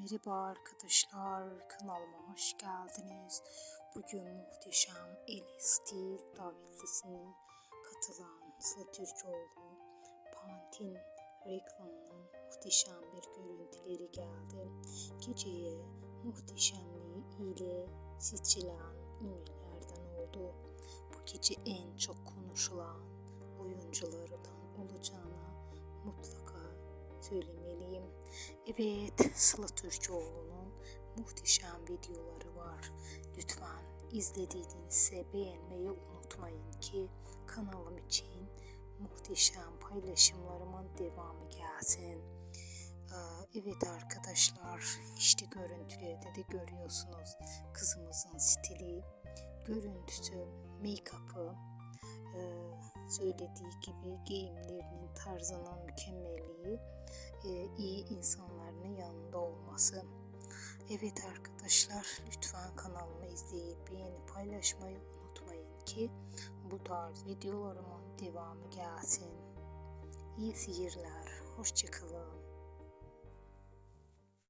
Merhaba arkadaşlar, kanalıma hoş geldiniz. Bugün muhteşem Eli Stil davetlisine katılan Sıla Türkoğlu, Pantin reklamının muhteşem bir görüntüleri geldi. Geceye muhteşemliği ile seçilen ünlülerden oldu. Bu gece en çok konuşulan oyunculardan olacağına mutlaka söylemeliyim. Evet, Sıla Türkoğlu'nun muhteşem videoları var. Lütfen izlediğinizde beğenmeyi unutmayın ki kanalım için muhteşem paylaşımlarımın devamı gelsin. Ee, Evet arkadaşlar, işte görüntülerde de görüyorsunuz kızımızın stili, görüntüsü, make-up'ı, söylediği gibi giyimlerinin tarzının mükemmelliği, e, iyi insanların yanında olması. Evet arkadaşlar lütfen kanalımı izleyip beğeni paylaşmayı unutmayın ki bu tarz videolarımın devamı gelsin. İyi seyirler. Hoşçakalın.